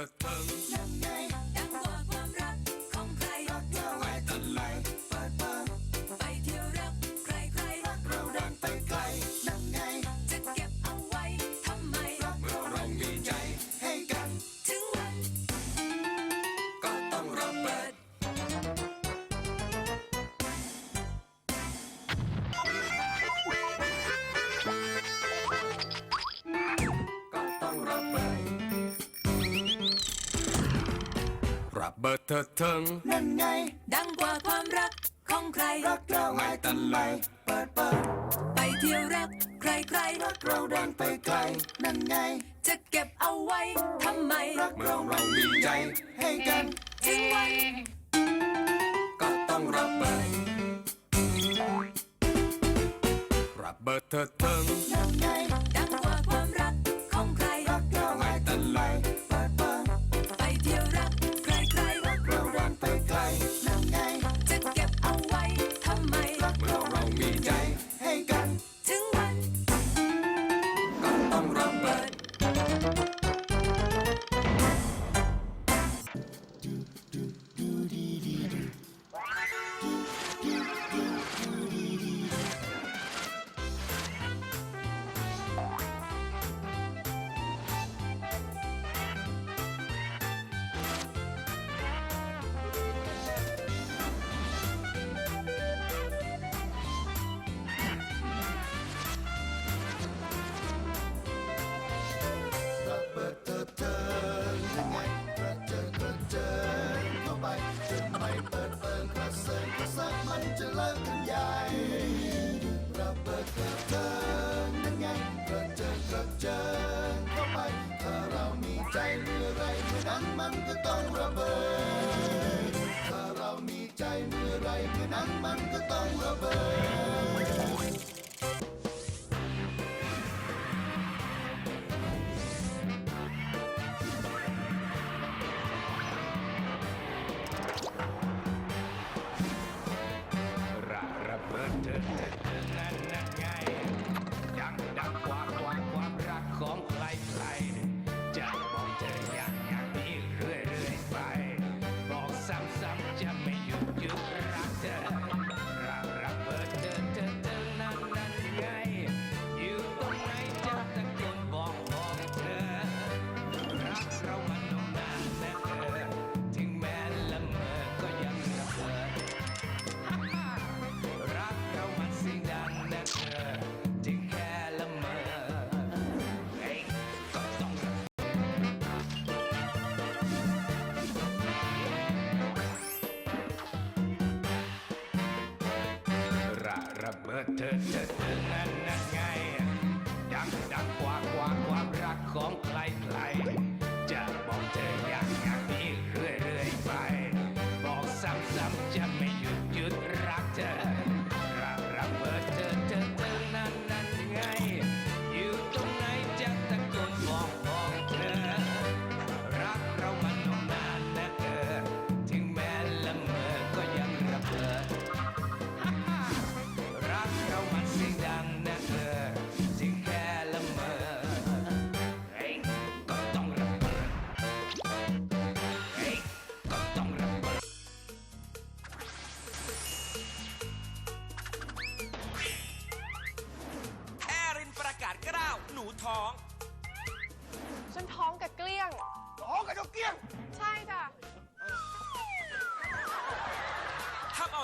เระเบิดเถิดเทิงนั่นไง ดังกว่าความรักของใคร รักเราไว้ตลอดเปิดเปิดไปเที่ยวรักใครใครรักเราดังไปไกล นั่นไง จะเก็บเอาไว้ทำไม รักเราเรามีใจให้กันถึงวัน ก็ต้องระเบิดระเบิดเถิดเทิงนั่นไง ระเ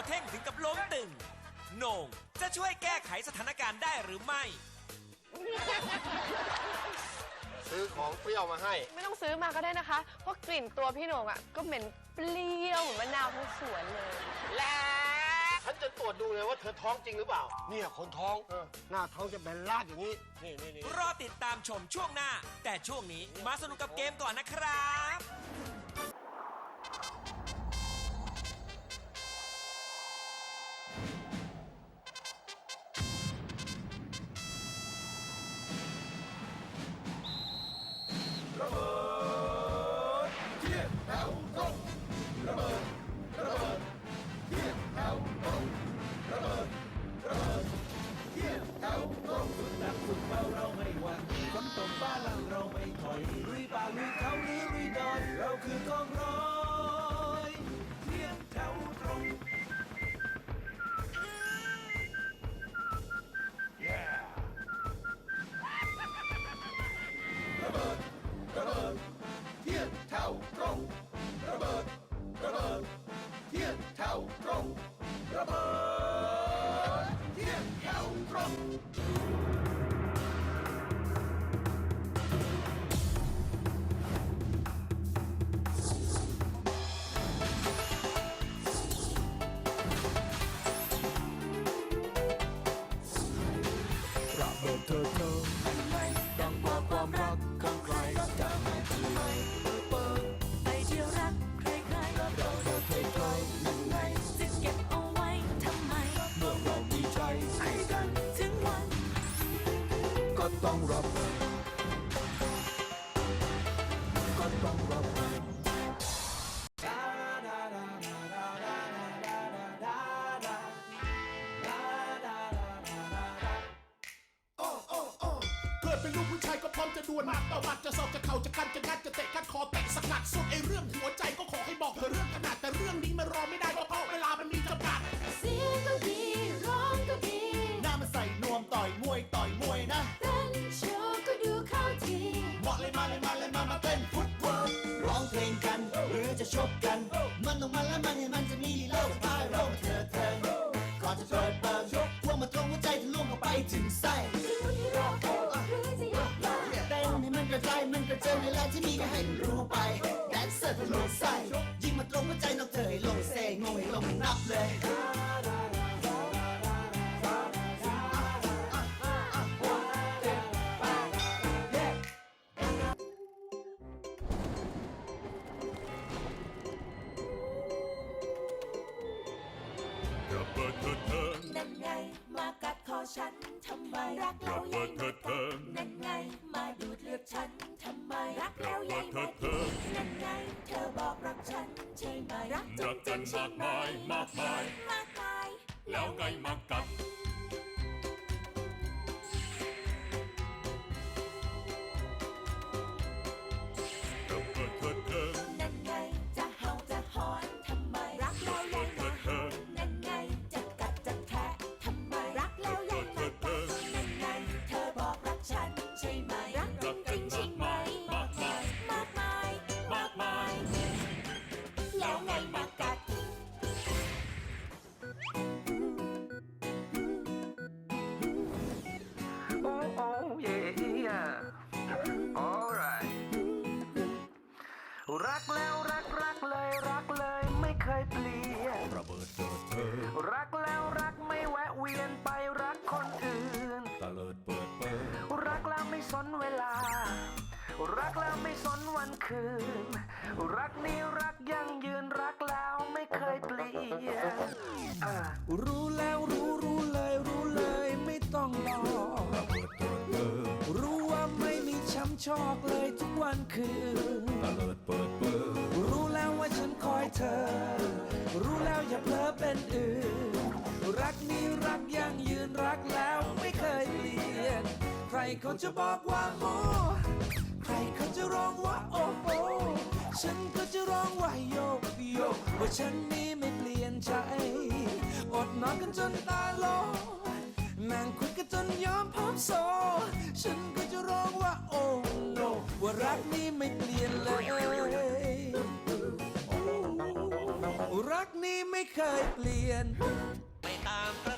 เอาเท่งถึงกับล้มตึงโหน่งจะช่วยแก้ไขสถานการณ์ได้หรือไม่ ซื้อของเปรี้ยวมาให้ ไม่ต้องซื้อมาก็ได้นะคะ เพราะกลิ่นตัวพี่โหน่งอะ ก็เหม็นเปรี้ยวเหมือนมะนาวทั้งสวนเลยฉันจะตรวจดูเลยว่าเธอท้องจริงหรือเปล่า เนี่ยคนท้องเออหน้าท้องจะแบนลาดอย่างนี้ นี่นี่นี่รอติดตามชมช่วงหน้า แต่ช่วงนี้มาสนุกกับเกมก่อนนะครับ ฝนตกฟ้าหลังเราไม่ถอยลุยป่าลุยเขาหรือลุย คือกองร้อยเรียงแถว ก็พร้อมจะดวลหมัดต่อมัดจะสอบจะเข่าจะกันจะงัดจะเตะกัดคอเตะสกัดสุดไอเรื่องหัวใจก็ขอให้บอกเธอเรื่องขนาดแต่เรื่องนี้มันรอไม่ได้เพราะเวลามันมีจำกัดเสียงก็ดีร้องก็ดีหน้ามันใส่นวมต่อยมวยต่อยมวยนะเต้นโชว์ก็ดูเข้าทีเหมาะเลยมาเลยมาเลยมามาเต้นฟุตบอลร้องเพลงกัน หรือจะชกกัน มันต้องมันและมันให้มันจะมีลีลาสไตล์เราเถิดเทิงก่อนจะเปิดเปิง เบิดเถิดเทิงนั่นไง มากัดคอฉันทำไม รักแล้วใหญ่ระเบิดเถิดเทิงนั่นไง มาดูดเลือดฉันทำไม รักแล้วใหญ่ระเบิดเถิดเทิงนั่นไง เธอบอกรักฉันใช่ไหม รักจรักกัรินงๆใช่ไหมมากมายมากมาย มากมาย แล้วไงมากั สนวันคืน รักนี้รักยั่งยืนรักแล้วไม่เคยเปลี่ยนอ่ารู้แล้วรู้รู้เลยรู้เลยไม่ต้องรอรู้ว่าไม่มีช้ำชอกเลยทุกวันคืนตะเลิดเปิดเปิดรู้แล้วว่าฉันคอยเธอ รู้แล้วอย่าเพลอเป็นอื่น รักนี้รักยั่งยืนรักแล้วไม่เคยเปลี่ยน ใครเขาจะบอกว่าโอ้ใครเขาจะ ร้องว่าโอ้โหฉันก็จะร้องว่าโยกโยกว่าฉันนี้ไม่เปลี่ยนใจ อดนอนกันจนตาโลนั่งคุยกันจนยอมพร้อมโซ ฉันก็จะร้องว่าโอ้โนว่ารักนี้ไม่เปลี่ยนเลย รักนี้ไม่เคยเปลี่ยน ไปตามประ